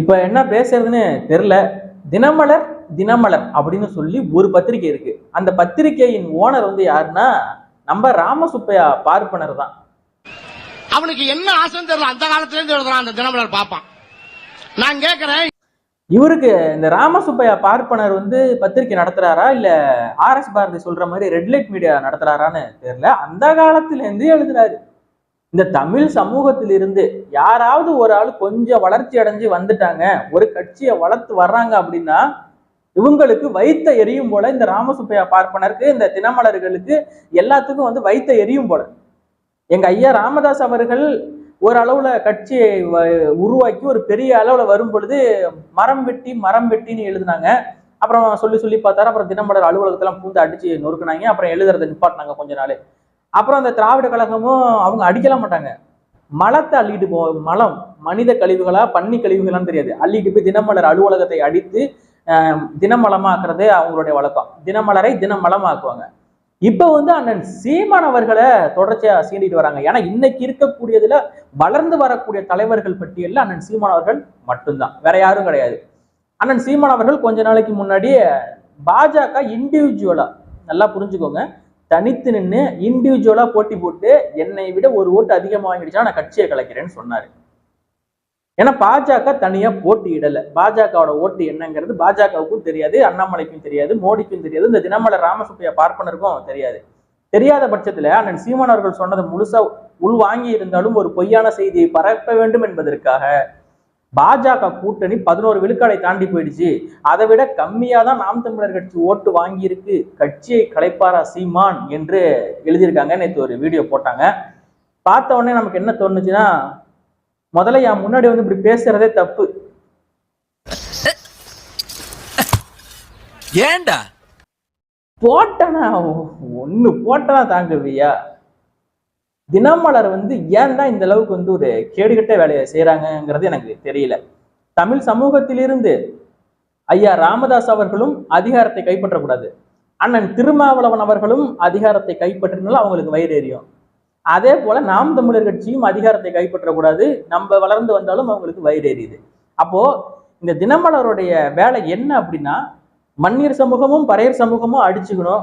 இப்ப என்ன பேசுறதுன்னு தெரியல. தினமலர் தினமலர் அப்படின்னு சொல்லி ஒரு பத்திரிக்கை இருக்கு. அந்த பத்திரிக்கையின் ஓனர் வந்து யாருன்னா நம்ம ராமசுப்பையா பார்ப்பனர் தான். அவனுக்கு என்ன ஆசைன்னு தெரியல. அந்த காலத்துல இருந்து எழுதுறான் அந்த தினமலர் பாப்பான். நான் கேக்குறேன். இவருக்கு இந்த ராமசுப்பையா பார்ப்பனர் வந்து பத்திரிக்கை நடத்துறாரா? இல்ல ஆர் எஸ் பாரதி சொல்ற மாதிரி ரெட் லைட் மீடியா நடத்துறாரான்னு தெரியல. அந்த காலத்துல இருந்து எழுதுறாரு. இந்த தமிழ் சமூகத்திலிருந்து யாராவது ஒரு ஆள் கொஞ்சம் வளர்ச்சி அடைஞ்சு வந்துட்டாங்க ஒரு கட்சியை வளர்த்து வர்றாங்க அப்படின்னா இவங்களுக்கு வைத்த எரியும் போல இந்த ராமசுப்பையா பார்ப்பனருக்கு இந்த தினமலர்களுக்கு எல்லாத்துக்கும் வந்து வைத்த எரியும் போல. எங்க ஐயா ராமதாஸ் அவர்கள் ஓரளவுல கட்சியை உருவாக்கி ஒரு பெரிய அளவுல வரும் பொழுது மரம் வெட்டி மரம் வெட்டின்னு எழுதுனாங்க. அப்புறம் சொல்லி சொல்லி பார்த்தாரு. அப்புறம் தினமலர் அலுவலகத்தெல்லாம் பூந்து அடிச்சு நொறுக்குனாங்க. அப்புறம் எழுதுறதை நிப்பாட்டினாங்க கொஞ்ச நாள். அப்புறம் அந்த திராவிட கழகமும் அவங்க அடிக்கலாம் மாட்டாங்க. மலத்தை அள்ளிட்டு போ மலம் மனித கழிவுகளா பன்னி கழிவுகளான்னு தெரியாது. அள்ளிட்டு போய் தினமலர் அலுவலகத்தை அடித்து தினமலமாக்குறது அவங்களுடைய வழக்கம். தினமலரை தினமலமாக்குவாங்க. இப்போ வந்து அண்ணன் சீமான் அவர்களை தொடர்ச்சியா சீண்டிட்டு வராங்க. ஏன்னா இன்னைக்கு இருக்கக்கூடியதுல வளர்ந்து வரக்கூடிய தலைவர்கள் பட்டியலில் அண்ணன் சீமான் அவர்கள் மட்டும்தான். வேற யாரும் கிடையாது. அண்ணன் சீமான் அவர்கள் கொஞ்ச நாளைக்கு முன்னாடி பாஜக இண்டிவிஜுவலா நல்லா புரிஞ்சுக்கோங்க. தனித்து நின்று இண்டிவிஜுவலா போட்டி போட்டு என்னை விட ஒரு ஓட்டு அதிகமாக வாங்கிடுச்சுன்னா நான் கட்சியை கலைக்கிறேன்னு சொன்னாரு. ஏன்னா பாஜக தனியா போட்டியிடல பாஜகவோட ஓட்டு என்னங்கிறது பாஜகவுக்கும் தெரியாது அண்ணாமலைக்கும் தெரியாது மோடிக்கும் தெரியாது இந்த தினமலர் ராமசுப்பையா பார்ப்பனருக்கும் தெரியாது. தெரியாத பட்சத்துல அண்ணன் சீமான் அவர்கள் சொன்னது முழுசா உள் வாங்கி இருந்தாலும் ஒரு பொய்யான செய்தியை பரப்ப வேண்டும் என்பதற்காக பாஜக கூட்டணி பதினோரு விழுக்காடை தாண்டி போயிடுச்சு. அதை விட கம்மியா தான் நாம் தமிழர் கட்சி ஓட்டு வாங்கியிருக்கு. கட்சியை கலைப்பாரா சீமான் என்று எழுதியிருக்காங்க. நேற்று ஒரு வீடியோ போட்டாங்க. பார்த்த உடனே நமக்கு என்ன தோணுச்சுன்னா முதல்ல என் முன்னாடி வந்து இப்படி பேசுறதே தப்பு. ஏன்டா போட்டனா ஒண்ணு போட்டனா தாங்குவியா? தினமலர் வந்து ஏன் தான் இந்த அளவுக்கு வந்து ஒரு கேடுகட்ட வேலையை செய்யறாங்கங்கிறது எனக்கு தெரியல. தமிழ் சமூகத்திலிருந்து ஐயா ராமதாஸ் அவர்களும் அதிகாரத்தை கைப்பற்றக்கூடாது. அண்ணன் திருமாவளவன் அவர்களும் அதிகாரத்தை கைப்பற்றினாலும் அவங்களுக்கு வயிறு எரியும். அதே போல நாம் தமிழர் கட்சியும் அதிகாரத்தை கைப்பற்றக்கூடாது. நம்ம வளர்ந்து வந்தாலும் அவங்களுக்கு வயிறு எரியுது. அப்போ இந்த தினமலருடைய வேலை என்ன அப்படின்னா மன்னியர் சமூகமும் பறையர் சமூகமும் அடிச்சுக்கணும்.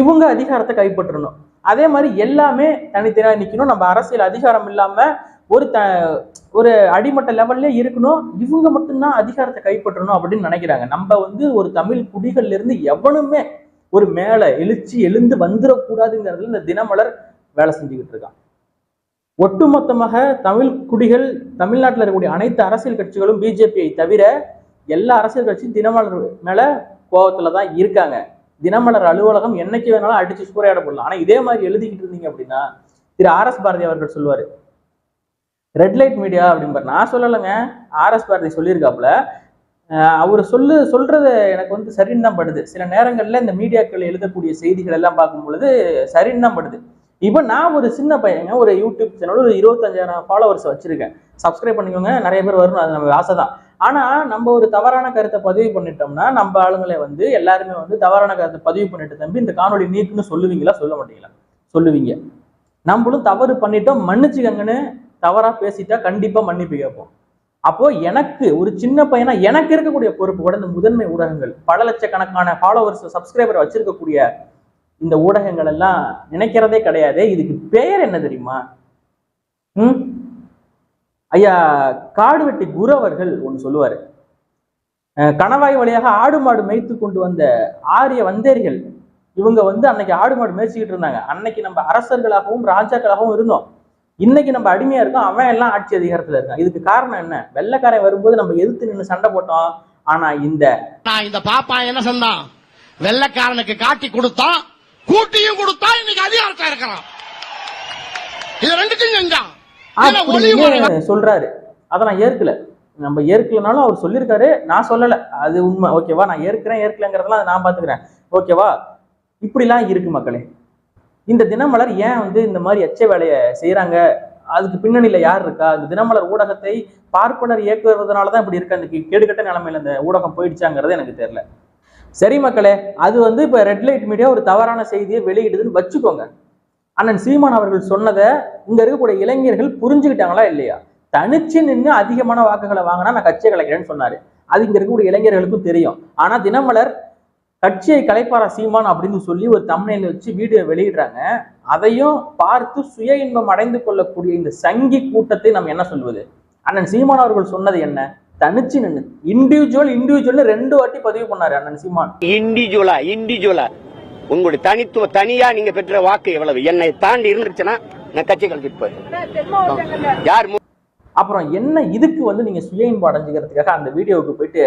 இவங்க அதிகாரத்தை கைப்பற்றணும். அதே மாதிரி எல்லாமே தனித்தனியாக நிற்கணும் நம்ம அரசியல் அதிகாரம் இல்லாமல் ஒரு த ஒரு அடிமட்ட லெவல்லே இருக்கணும். இவங்க மட்டும்தான் அதிகாரத்தை கைப்பற்றணும் அப்படின்னு நினைக்கிறாங்க. நம்ம வந்து ஒரு தமிழ் குடிகள்ல இருந்து எவனுமே ஒரு மேலே எழுச்சி எழுந்து வந்துடக்கூடாதுங்கிறதுல இந்த தினமலர் வேலை செஞ்சுக்கிட்டு இருக்கான். ஒட்டுமொத்தமாக தமிழ் குடிகள் தமிழ்நாட்டில் இருக்கக்கூடிய அனைத்து அரசியல் கட்சிகளும் பிஜேபியை தவிர எல்லா அரசியல் கட்சியும் தினமலர் மேலே கோபத்தில் தான் இருக்காங்க. தினமலர் அலுவலகம் என்னைக்கு வேணாலும் அடிச்சு சூறையாட போடலாம். ஆனா இதே மாதிரி எழுதிக்கிட்டு இருந்தீங்க அப்படின்னா திரு ஆர் எஸ் பாரதி அவர்கள் சொல்லுவாரு ரெட் லைட் மீடியா அப்படிம்பாரு நான் சொல்லலைங்க. ஆர் எஸ் பாரதி சொல்லியிருக்காப்புல. அவர் சொல்லு சொல்றது எனக்கு வந்து சரின்னு தான் படுது. சில நேரங்கள்ல இந்த மீடியாக்கள் எழுதக்கூடிய செய்திகள் எல்லாம் பார்க்கும் பொழுது சரின்னு தான் படுது. இப்போ நான் ஒரு சின்ன பையங்க ஒரு யூடியூப் சேனல் ஒரு இருபத்தஞ்சாயிரம் ஃபாலோவர்ஸ் வச்சிருக்கேன். சப்ஸ்கிரைப் பண்ணிக்கோங்க. நிறைய பேர் வரணும் அது நம்ம ஆசை தான். ஆனா நம்ம ஒரு தவறான கருத்தை பதிவு பண்ணிட்டோம்னா நம்ம ஆளுங்களை வந்து எல்லாருமே வந்து தவறான கருத்தை பதிவு பண்ணிட்டு தம்பி இந்த காணொளி நீக்குன்னு சொல்லுவீங்களா சொல்ல மாட்டீங்களா? சொல்லுவீங்க. நம்மளும் தவறு பண்ணிட்டோம் மன்னிச்சுக்கங்கன்னு தவறா பேசிட்டா கண்டிப்பா மன்னிப்பு கேட்போம். அப்போ எனக்கு ஒரு சின்ன பையனா எனக்கு இருக்கக்கூடிய பொறுப்பு கூட இந்த முதன்மை ஊடகங்கள் பல லட்சக்கணக்கான ஃபாலோவர்ஸ் சப்ஸ்கிரைபர் வச்சிருக்கக்கூடிய இந்த ஊடகங்கள் எல்லாம் நினைக்கிறதே கிடையாது. இதுக்கு பெயர் என்ன தெரியுமா? ம்? ஐயா காடுவெட்டி குரு அவர்கள் ஒன்று சொல்லுவார் கணவாய் வழியாக ஆடு மாடு மேய்த்து கொண்டு வந்த ஆரிய வந்தேர்கள் இவங்க வந்து அன்னைக்கு ஆடு மாடு மேய்ச்சிக்கிட்டு இருந்தாங்க. அன்னைக்கு நம்ம அரசர்களாகவும் ராஜாக்களாகவும் இருந்தோம். இன்னைக்கு நம்ம அடிமையா இருக்கோம். அவன் எல்லாம் ஆட்சி அதிகாரத்துல இருக்கான். இதுக்கு காரணம் என்ன? வெள்ளைக்காரன் வரும்போது நம்ம எதிர்த்து நின்று சண்டை போட்டோம். ஆனா இந்த நான் இந்த பாப்பா என்ன சொன்னான்? வெள்ளைக்காரனுக்கு காட்டி கொடுத்தான் கூட்டியும் கொடுத்தா இன்னைக்கு அதிகாரத்துல இருக்கிறான். இது ரெண்டுத்தையும் செஞ்சான். அப்படின்னு சொல்றாரு. அதை நான் ஏற்கல. நம்ம ஏற்கலனாலும் அவர் சொல்லியிருக்காரு. நான் சொல்லல. அது உண்மை. ஓகேவா? நான் ஏற்கிறேன் ஏற்கலங்கிறதெல்லாம் நான் பாத்துக்கிறேன் ஓகேவா? இப்படிலாம் இருக்கு மக்களே. இந்த தினமலர் ஏன் வந்து இந்த மாதிரி எச்ச வேலையை செய்றாங்க? அதுக்கு பின்னணியில யார் இருக்கா? இந்த தினமலர் ஊடகத்தை பார்ப்பனர் இயக்குவதனால தான் இப்படி இருக்கு. அந்த கேடுகட்ட நிலைமையில இந்த ஊடகம் போயிடுச்சாங்கிறது எனக்கு தெரியல. சரி மக்களே அது வந்து இப்ப ரெட் லைட் மீடியா ஒரு தவறான செய்தியை வெளியிடுதுன்னு வச்சுக்கோங்க. அண்ணன் சீமான் அவர்கள் சொன்னதை இங்க இருக்கக்கூடிய இளைஞர்கள் புரிஞ்சுக்கிட்டாங்களா இல்லையா? தனிச்சு நின்று அதிகமான வாக்குகளை வாங்கினா நான் கட்சியை கலைக்கிறேன்னு சொன்னாரு. அது இங்க இருக்கக்கூடிய இளைஞர்களுக்கும் தெரியும். ஆனா தினமலர் கட்சியை கலைப்பாரா சீமான் அப்படின்னு சொல்லி ஒரு தமிழில் வச்சு வீடியோ வெளியிடுறாங்க. அதையும் பார்த்து சுய இன்பம் அடைந்து கொள்ளக்கூடிய இந்த சங்கி கூட்டத்தை நம்ம என்ன சொல்வது? அண்ணன் சீமான் அவர்கள் சொன்னது என்ன? தனிச்சு நின்று இண்டிவிஜுவல் இண்டிவிஜுவல் ரெண்டு வாட்டி பதிவு பண்ணாரு அண்ணன் சீமான். இண்டிவிஜுவலா இண்டிவிஜுவலா உங்களுடைய தனித்துவ தனியா நீங்க பெற்ற வாக்கு எவ்வளவு? என்னை தாண்டி இருந்துச்சுன்னா நான் கட்சி கழிச்சிட்டு போயிருக்கேன் யார் அப்புறம் என்ன இதுக்கு வந்து நீங்க சுய இன்பம் அடைஞ்சுக்கிறதுக்காக அந்த வீடியோவுக்கு போயிட்டு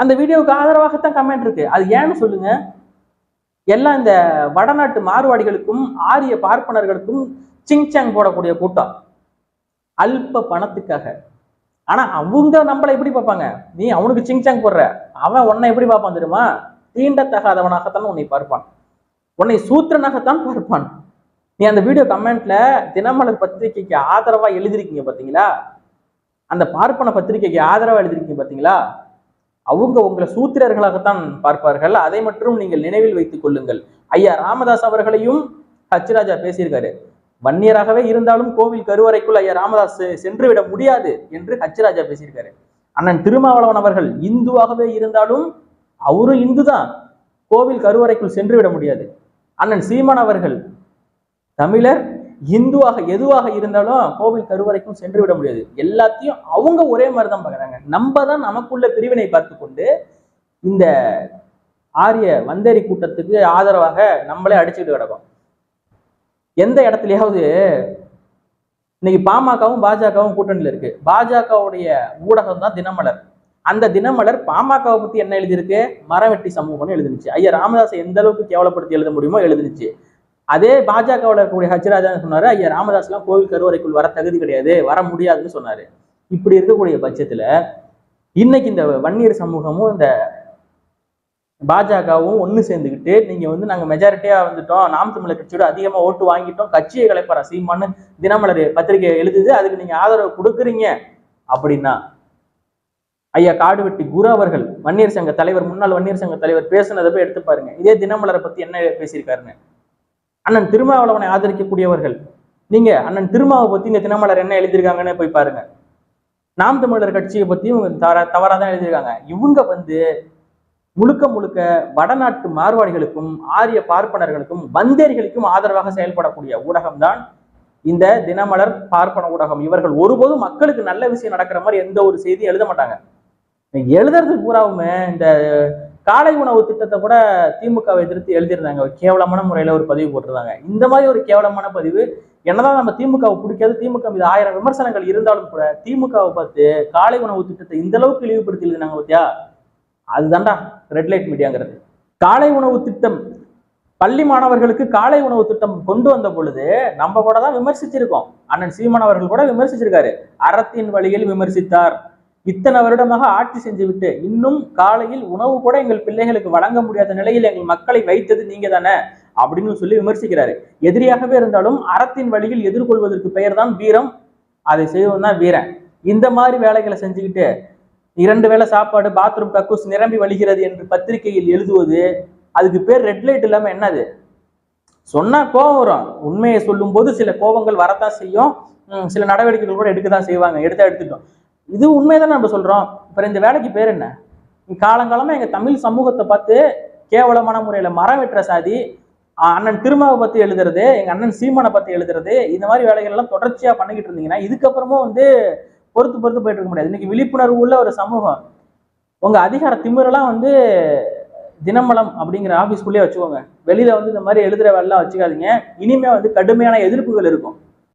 அந்த வீடியோவுக்கு ஆதரவாகத்தான் கமெண்ட் இருக்கு. அது ஏன்னு சொல்லுங்க? எல்லாம் இந்த வடநாட்டு மாறுவாடிகளுக்கும் ஆரிய பார்ப்பனர்களுக்கும் சிங்சாங் போடக்கூடிய கூட்டம். அல்ப பணத்துக்காக. ஆனா அவங்க நம்மளை எப்படி பார்ப்பாங்க? நீ அவனுக்கு சிங்சாங் போடுற. அவன் உன்னை எப்படி பார்ப்பான் தெரியுமா? தீண்டத்தகாதவனாகத்தான் உன்னை பார்ப்பான். உன்னை சூத்திரனாகத்தான் பார்ப்பான். நீ அந்த வீடியோ கமெண்ட்ல தினமலர் பத்திரிகைக்கு ஆதரவா எழுதிருக்கீங்க பாத்தீங்களா அந்த பார்ப்பன பத்திரிகைக்கு ஆதரவா எழுதிருக்கீங்க பாத்தீங்களா அவங்க உங்களை சூத்திரர்களாகத்தான் பார்ப்பார்கள். அதை மட்டும் நீங்கள் நினைவில் வைத்துக் கொள்ளுங்கள். ஐயா ராமதாஸ் அவர்களையும் ஹச்ராஜா பேசியிருக்காரு. வன்னியராகவே இருந்தாலும் கோவில் கருவறைக்குள் ஐயா ராமதாஸ் சென்று விட முடியாது என்று ஹச்ராஜா பேசியிருக்காரு. அண்ணன் திருமாவளவன் அவர்கள் இந்துவாகவே இருந்தாலும் அவரும் இந்து தான் கோவில் கருவறைக்குள் சென்று விட முடியாது. அண்ணன் சீமான் அவர்கள் தமிழர் இந்துவாக எதுவாக இருந்தாலும் கோவில் கருவறைக்கும் சென்று விட முடியாது. எல்லாத்தையும் அவங்க ஒரே மாதிரி தான் பார்க்குறாங்க. நம்ம தான் நமக்குள்ள பிரிவினை பார்த்து கொண்டு இந்த ஆரிய வந்தேரி கூட்டத்துக்கு ஆதரவாக நம்மளே அடிச்சுட்டு கிடக்கும். எந்த இடத்துலயாவது இன்னைக்கு பாமகவும் பாஜகவும் கூட்டணியில் இருக்கு. பாஜகவுடைய ஊடகம் தான் தினமலர். அந்த தினமலர் பாமகவை பத்தி என்ன எழுதியிருக்கு? மரவெட்டி சமூகம்னு எழுதுனுச்சு. ஐயா ராமதாஸை எந்த அளவுக்கு கேவலப்படுத்தி எழுத முடியுமோ எழுதுனுச்சு. அதே பாஜகவில் இருக்கக்கூடிய ஹச்ராஜா சொன்னாரு ஐயா ராமதாஸ்லாம் கோவில் கருவறைக்குள் வர தகுதி கிடையாது வர முடியாதுன்னு சொன்னாரு. இப்படி இருக்கக்கூடிய பட்சத்துல இன்னைக்கு இந்த வன்னியர் சமூகமும் இந்த பாஜகவும் ஒன்று சேர்ந்துக்கிட்டு நீங்கள் வந்து நாங்கள் மெஜாரிட்டியாக வந்துட்டோம் நாம் தமிழர் கட்சியோட அதிகமாக ஓட்டு வாங்கிட்டோம் கட்சியை கலைப்பாரா சீமான்னு தினமலர் பத்திரிகை எழுதுது அதுக்கு நீங்கள் ஆதரவு கொடுக்குறீங்க அப்படின்னா ஐயா காடுவெட்டி குரு அவர்கள் வன்னியர் சங்க தலைவர் முன்னாள் வன்னியர் சங்க தலைவர் பேசுனதை போய் எடுத்து பாருங்க. இதே தினமலரை பத்தி என்ன பேசியிருக்காருன்னு. அண்ணன் திருமாவளவனை ஆதரிக்கக்கூடியவர்கள். நீங்க அண்ணன் திருமாவை பத்தி இந்த தினமலர் என்ன எழுதியிருக்காங்கன்னு போய் பாருங்க. நாம் தமிழர் கட்சியை பத்தியும் தவற தவறா தான் எழுதியிருக்காங்க. இவங்க வந்து முழுக்க முழுக்க வடநாட்டு மார்வாடிகளுக்கும் ஆரிய பார்ப்பனர்களுக்கும் வந்தேரிகளுக்கும் ஆதரவாக செயல்படக்கூடிய ஊடகம்தான் இந்த தினமலர் பார்ப்பன ஊடகம். இவர்கள் ஒருபோதும் மக்களுக்கு நல்ல விஷயம் நடக்கிற மாதிரி எந்த ஒரு செய்தியும் எழுத மாட்டாங்க. எழுதுறது பூராவுமே இந்த காலை உணவு திட்டத்தை கூட திமுகவை எதிர்த்து எழுதியிருந்தாங்க. ஒரு கேவலமான முறையில ஒரு பதிவு போட்டிருந்தாங்க. இந்த மாதிரி ஒரு கேவலமான பதிவு என்னதான் நம்ம திமுகவை பிடிக்காது திமுக மீது ஆயிரம் விமர்சனங்கள் இருந்தாலும் கூட திமுகவை பார்த்து காலை உணவு திட்டத்தை இந்த அளவுக்கு இழிவுபடுத்தி எழுதினாங்க பார்த்தியா அதுதான்டா ரெட் லைட் மீடியாங்கிறது காலை உணவு திட்டம் பள்ளி மாணவர்களுக்கு காலை உணவு திட்டம் கொண்டு வந்த பொழுது நம்ம கூட தான் விமர்சிச்சிருக்கோம். அண்ணன் சீமான் அவர்கள் கூட விமர்சிச்சிருக்காரு. அறத்தின் வழியில் விமர்சித்தார். இத்தனை வருடமாக ஆட்சி செஞ்சுவிட்டு இன்னும் காலையில் உணவு கூட எங்கள் பிள்ளைகளுக்கு வழங்க முடியாத நிலையில் எங்கள் மக்களை வைத்தது நீங்க தானே? அப்படின்னு சொல்லி விமர்சிக்கிறாரு. எதிரியாகவே இருந்தாலும் அறத்தின் வழியில் எதிர்கொள்வதற்கு பெயர் தான் வீரம். அதை செய்வதும் தான் வீரன். இந்த மாதிரி வேலைகளை செஞ்சுக்கிட்டு இரண்டு வேளை சாப்பாடு பாத்ரூம் கக்கூஸ் நிரம்பி வழிகிறது என்று பத்திரிகையில் எழுதுவது அதுக்கு பேர் ரெட் லைட் இல்லாம என்னது? சொன்னா கோபம் வரும். உண்மையை சொல்லும் போது சில கோபங்கள் வரத்தான் செய்யும். உம், சில நடவடிக்கைகள் கூட எடுக்க தான் செய்வாங்க. எடுத்தா எடுத்துட்டோம். இது உண்மைதான் நம்ம சொல்றோம். அப்புறம் இந்த வேலைக்கு பேர் என்ன? காலங்காலமா எங்க தமிழ் சமூகத்தை பார்த்து கேவலமான முறையில மரம் வெட்டுற சாதி அண்ணன் திருமாவை பத்தி எழுதுறது எங்க அண்ணன் சீமானை பத்தி எழுதுறது இந்த மாதிரி வேலைகள் எல்லாம் தொடர்ச்சியா பண்ணிக்கிட்டு இருந்தீங்கன்னா இதுக்கப்புறமும் வந்து பொறுத்து பொறுத்து போயிட்டு இருக்க முடியாது. இன்னைக்கு விழிப்புணர்வு உள்ள ஒரு சமூகம். உங்க அதிகார திமிரெல்லாம் வந்து தினமலம் அப்படிங்கிற ஆபீஸ்க்குள்ளேயே வச்சுக்கோங்க. வெளியில வந்து இந்த மாதிரி எழுதுற வேலைலாம் வச்சுக்காதீங்க. இனிமே வந்து கடுமையான எதிர்ப்புகள் இருக்கும்.